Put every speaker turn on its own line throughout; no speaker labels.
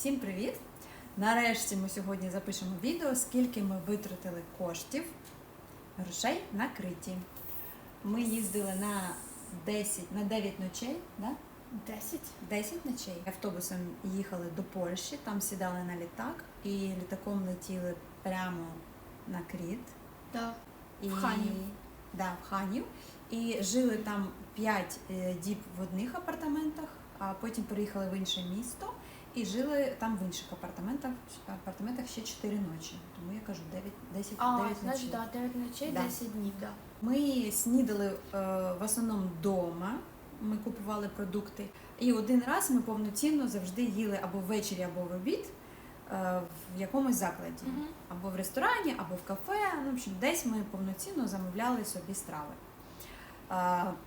Всім привіт! Нарешті ми сьогодні запишемо відео, скільки ми витратили коштів, грошей на Криті. Ми їздили на 10, на 9 ночей, да?
10?
10 ночей. Автобусом їхали до Польщі, там сідали на літак і літаком летіли прямо на Кріт.
Да.
І,
В Ханів.
Да, в Ханів. І жили там 5 діб в одних апартаментах, а потім переїхали в інше місто і жили там в інших апартаментах, апартаментах ще 4 ночі. Тому я кажу 9, 10,
А,
9
значить,
ночей.
да, 9 ночей,
Да.
10 днів, да.
Ми снідали е, в основному вдома. Ми купували продукти. І один раз ми повноцінно завжди їли або ввечері, або в обід е, в якомусь закладі.
Мгм.
Або в ресторані, або в кафе. Ну, в общем, десь ми повноцінно замовляли собі страви.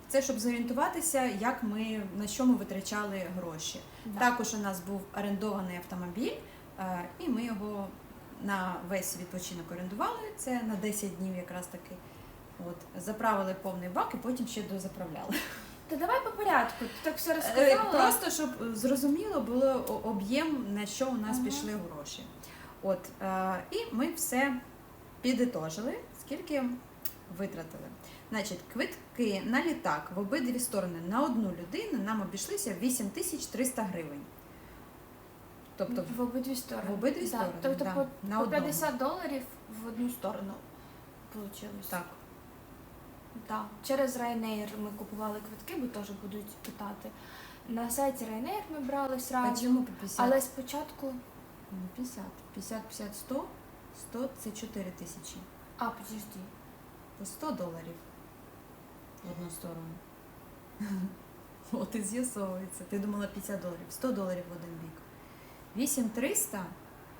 Це щоб зорієнтуватися, як ми на що ми витрачали гроші.
Да.
Також у нас був орендований автомобіль, е, і ми його на весь відпочинок орендували. Це на 10 днів якраз таки. От, заправили повний бак і потім ще дозаправляли.
Та давай по порядку. Ти так все
Е,
розказала.
Просто щоб зрозуміло було об'єм, на що у нас
Ага.
пішли гроші. От, е, і ми все підітожили, скільки витратили. Значить, квитки на літак в обидві сторони на одну людину нам обійшлися 8300 гривень. Тобто
в обидві сторони.
в обидві
Да.
сторони,
Тобто
да,
по,
на
по
одному.
50 доларів в одну сторону вийшло.
так.
Да. Через Ryanair ми купували квитки, бо теж будуть питати. На сайті Ryanair ми брали
А чому по 50?
Але спочатку.
Ну, 50. 50, 50, 100. 100 це 4 тисячі.
А, подожди.
По 100 доларів в одну сторону. От і з'ясовується. Ти думала 50 доларів. 100 доларів в один бік. 8300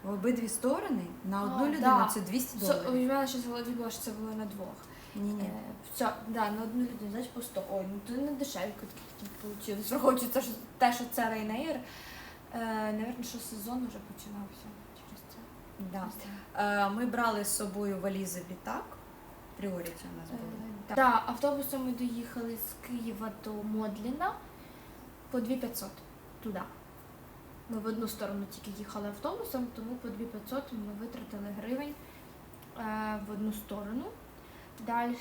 в обидві сторони на одну
А,
людину
да.
це 200
Со-
доларів.
У мене щось голові було, що це було на двох.
Ні, ні.
Е, Все, да, на одну людину, значить по 100. Ой, ну то не дешеві квитки такі вийшли. Враховуючи те, що, те, що це Ryanair, е, Наверно, що сезон вже починався через це.
Да. Е, Ми брали з собою валізи літак. Пріоріті у нас
Е,
були.
Так, да, автобусом ми доїхали з Києва до Модліна по 2500 туди. Ми в одну сторону тільки їхали автобусом, тому по 2500 ми витратили гривень е, в одну сторону. Далі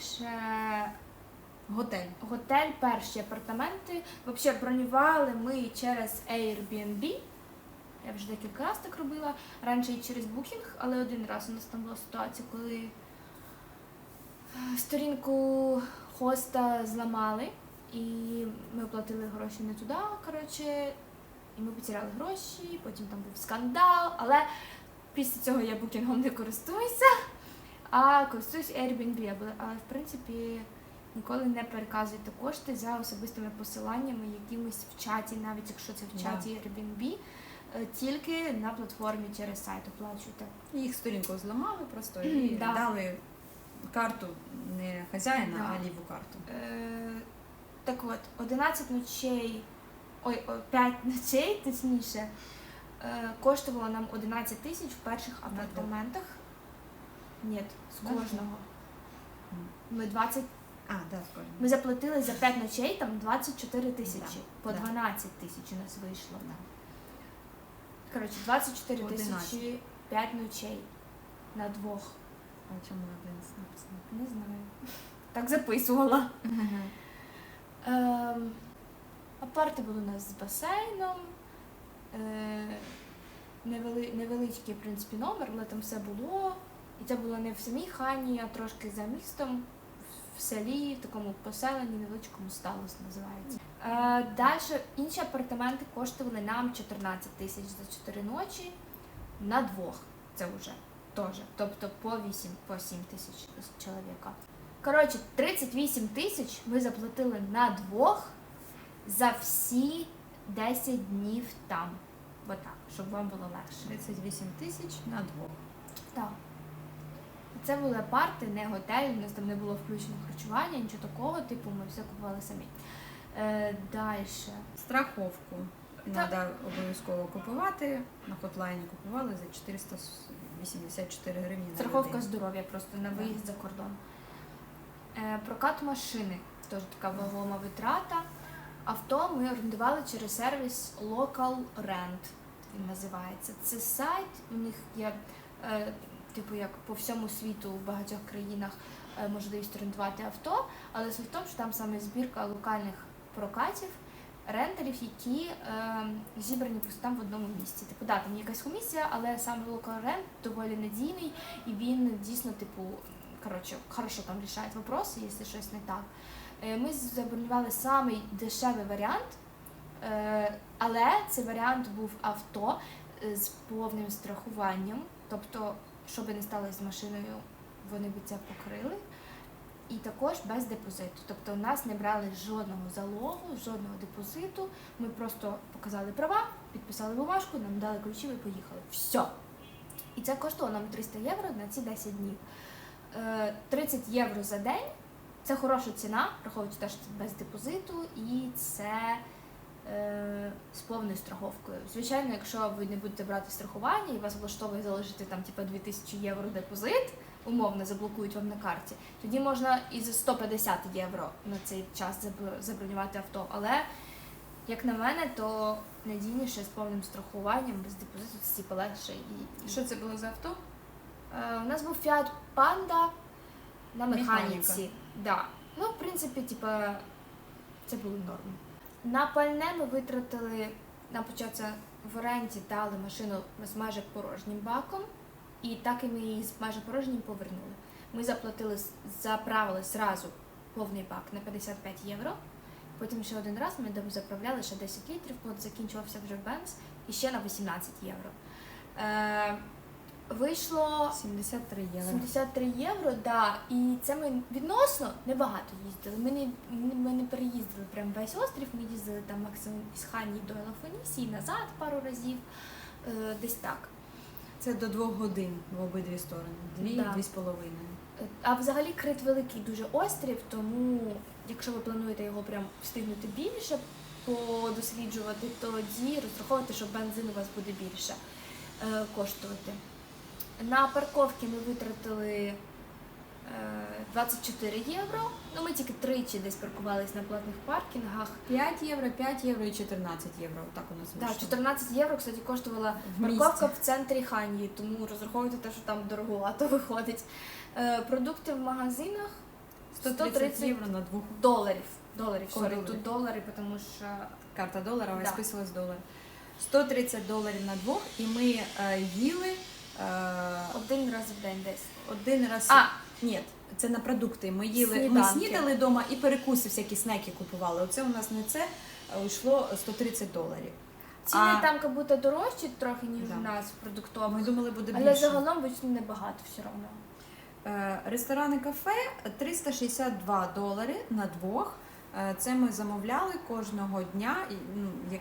Готель.
готель, перші апартаменти. Взагалі бронювали ми через Airbnb. Я вже декілька разів так робила. Раніше і через Booking, але один раз у нас там була ситуація, коли сторінку хоста зламали, і ми оплатили гроші не туди, коротше, і ми потеряли гроші, потім там був скандал, але після цього я букінгом не користуюся, а користуюсь Airbnb. Але, в принципі ніколи не переказуйте кошти за особистими посиланнями, якимось в чаті, навіть якщо це в чаті Airbnb, е, тільки на платформі через сайт оплачуйте.
Їх сторінку зламали просто і
да.
дали карту не хазяїна,
Да.
а ліву карту.
Е, так от, 11 ночей, ой, о, 5 ночей, точніше, е, коштувало нам 11 тисяч в перших
двох.
апартаментах. Ні, з кожного.
Мгм.
Ми 20,
А, да, скажу.
ми заплатили за 5 ночей там 24 тисячі.
Да,
По
да.
12 тисяч у нас вийшло.
Да.
Коротше, 24 тисячі 5 ночей на двох.
А чому на 11 написано?
Не знаю. Так записувала. Ем, апарти були у нас з басейном. Е, невели, невеличкий, в принципі, номер, але там все було. І це було не в самій хані, а трошки за містом, в селі, в такому поселенні, невеличкому сталус називається. Е, Далі інші апартаменти коштували нам 14 тисяч за 4 ночі на двох. Це вже теж. Тобто по 8, по 7 тисяч чоловіка. Коротше, 38 тисяч ми заплатили на двох за всі 10 днів там. Бо так, щоб вам було легше.
38 тисяч на двох.
Так. Це були апарти, не готель, у нас там не було включено харчування, нічого такого, типу ми все купували самі. Е, Далі.
Страховку треба обов'язково купувати. На хотлайні купували за 484 гривні на
Страховка
людину.
здоров'я просто на виїзд за кордон. Е, Прокат машини теж така вагома витрата. Авто ми орендували через сервіс Local Rent. він називається. Це сайт, у них є, е, типу, як по всьому світу в багатьох країнах е, можливість орендувати авто, але суть в тому, що там саме збірка локальних прокатів, рентерів, які е, зібрані просто там в одному місці. Типу, да, там є якась комісія, але саме локал рент доволі надійний, і він дійсно, типу, коротше, хорошо там рішає вопроси, якщо щось не так. Е, Ми забронювали самий дешевий варіант, е, але цей варіант був авто е, з повним страхуванням. Тобто, що би не сталося з машиною, вони би це покрили. І також без депозиту. Тобто у нас не брали жодного залогу, жодного депозиту. Ми просто показали права, підписали бумажку, нам дали ключі, ми поїхали. Все. І це коштувало нам 300 євро на ці 10 днів. Е, 30 євро за день це хороша ціна, враховуючи те, що це без депозиту, і це е, з повною страховкою. Звичайно, якщо ви не будете брати страхування і вас влаштовує залишити там типа 2000 євро депозит, умовно заблокують вам на карті, тоді можна і за 150 євро на цей час заб- забронювати авто. Але як на мене, то надійніше з повним страхуванням, без депозиту це типу легше і,
Що це було за авто?
Е, у нас був Fiat Panda на механіці. Да. Ну, в принципі, типа, це було норм. На пальне ми витратили на початку в оренді дали машину з майже порожнім баком, і так і ми її з майже порожнім повернули. Ми заплатили, заправили зразу повний бак на 55 євро. Потім ще один раз ми заправляли ще 10 літрів, от закінчувався вже бенз, і ще на 18 євро. Е, вийшло
73 євро.
73 євро, да. І це ми відносно небагато їздили. Ми не, ми не переїздили прям весь острів, ми їздили там максимум із Хані до Елафонісі, і назад пару разів. Е, десь так.
Це до двох годин в обидві сторони. Дві,
Да.
дві з половиною.
Е, А взагалі Крит великий дуже острів, тому якщо ви плануєте його прям встигнути більше подосліджувати, тоді розраховуйте, що бензин у вас буде більше е, коштувати. На парковки ми витратили 24 євро. Ну, ми тільки тричі десь паркувались на платних паркінгах.
5 євро, 5 євро і 14 євро. Так у нас
Так,
вийшло.
14 євро, кстати, коштувала
В місті.
парковка в центрі Ханії, тому розраховуйте те, що там дороговато виходить. Е, продукти в магазинах
130
130
євро на двох.
доларів. Доларів, сорі,
Доларів.
тут долари, тому що
Карта доларова,
Да.
списувалась долар. 130 доларів на двох, і ми е, їли е,
один раз в день десь.
один раз.
А,
Ні, це на продукти. Ми їли, ми
Сніданки.
снідали вдома і перекуси, всякі снеки купували. Оце у нас на це е, йшло 130 доларів.
ціни
А-
там як будто дорожчі трохи, ніж
Да.
у нас в продуктових.
Ми думали, буде
Але
більше.
загалом вийшло небагато все одно.
Е, Ресторани кафе 362 долари на двох. Е, Це ми замовляли кожного дня. І, ну, як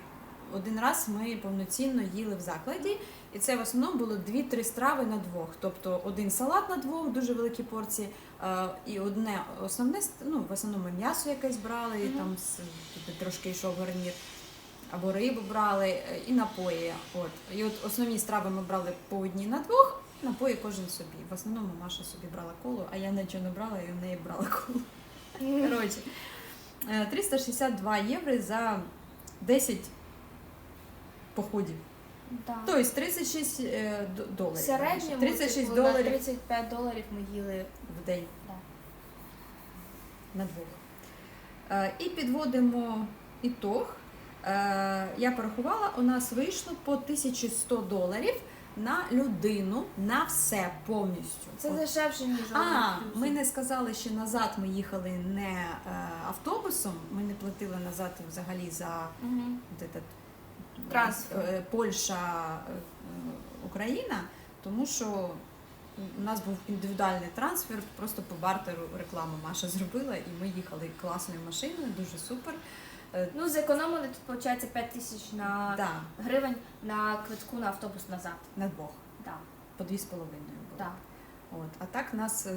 один раз ми повноцінно їли в закладі, і це в основному було 2-3 страви на двох. Тобто один салат на двох, дуже великі порції, е, і одне основне ну, в основному м'ясо якесь брали, і там трошки йшов гарнір. Або рибу брали е, і напої. От. І от основні страви ми брали по одній на двох, напої кожен собі. В основному Маша собі брала колу, а я нічого не брала, і в неї брала колу. Коротше, е, 362 євро за 10 походів.
Да.
Тобто 36 е, д-
В
доларів.
середньому
36
типу, на
доларів
35 доларів ми їли.
в день
Да.
на двох. Е, І підводимо ітог. Е, Я порахувала, у нас вийшло по 1100 доларів на людину на все повністю.
Це
От.
дешевше, ніж
А, ми не сказали, що назад ми їхали не е, автобусом, ми не платили назад взагалі за
Мгм.
от этот,
Трансфер.
е, Польща, е, Україна, тому що у нас був індивідуальний трансфер, просто по бартеру рекламу Маша зробила, і ми їхали класною машиною, дуже супер. Е,
Ну, зекономили тут, виходить, 5 тисяч на
Да,
гривень на квитку на автобус назад.
на двох,
Да,
по дві з половиною було.
да.
От. А так нас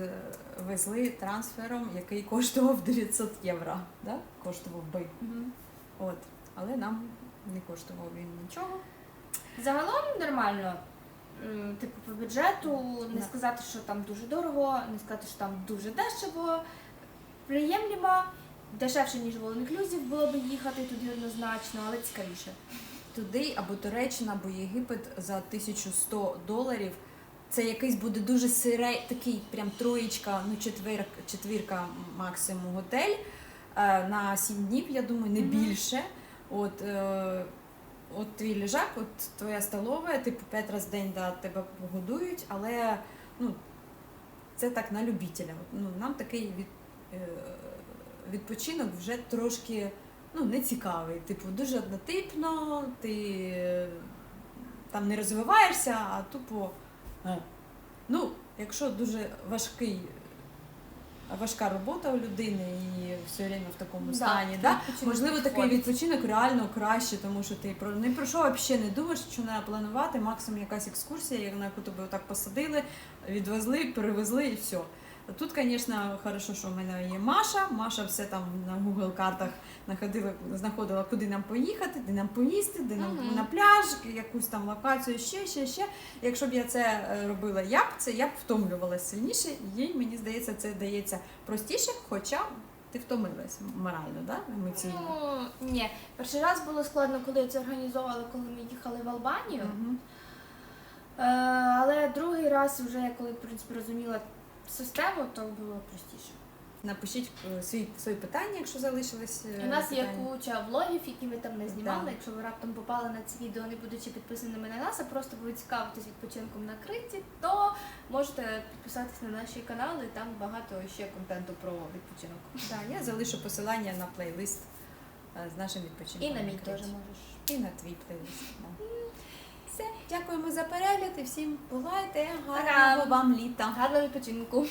везли трансфером, який коштував 900 євро. Да? Коштував би.
Мгм.
От. Але нам не коштував він нічого.
Загалом нормально. Типу, по бюджету, не
Да.
сказати, що там дуже дорого, не сказати, що там дуже дешево. Приємлімо, дешевше, ніж в All Inclusive було б їхати туди однозначно, але цікавіше.
туди або Туреччина, або Єгипет за 1100 доларів. Це якийсь буде дуже сирий, такий прям троєчка, ну четвір, четвірка максимум готель е, на 7 днів, я думаю, не
Мгм.
більше. От, е, от твій лежак, от твоя столова, типу п'ять разів в день да, тебе погодують, але ну, це так на любителя. Ну, нам такий від, е, відпочинок вже трошки ну, не цікавий. Типу, дуже однотипно, ти е, там не розвиваєшся, а тупо. е. Ну, якщо дуже важкий. Важка робота у людини і все время в такому
Да,
стані, да? можливо, такий відпочинок реально краще, тому що ти про не про що взагалі не думаєш, що треба планувати, максимум якась екскурсія, на яку тебе отак посадили, відвезли, перевезли і все. Тут, звісно, хорошо, що в мене є Маша. Маша все там на Google картах знаходила, знаходила, куди нам поїхати, де нам поїсти, де нам
Мгм.
на пляж, якусь там локацію, ще, ще, ще. Якщо б я це е, робила я б, це я б втомлювалася сильніше, їй, мені здається, це дається простіше, хоча ти втомилась морально, да? емоційно.
Ну, ні. Перший раз було складно, коли це організовували, коли ми їхали в Албанію.
Мгм.
Е, але другий раз, вже коли в принципі розуміла систему, то було простіше.
Напишіть е, свої, свої питання, якщо залишились. е,
У нас є
питання.
куча влогів, які ми там не знімали.
Да.
Якщо ви раптом попали на це відео, не будучи підписаними на нас, а просто ви цікавитесь відпочинком на Криті, то можете підписатись на наші канали. Там багато ще контенту про відпочинок.
Да, я залишу посилання на плейлист е, з нашим відпочинком.
І на мій теж можеш.
І на твій плейлист. Да. Дякуємо за перегляд і всім бувайте. Гарного вам літа.
Гарного відпочинку!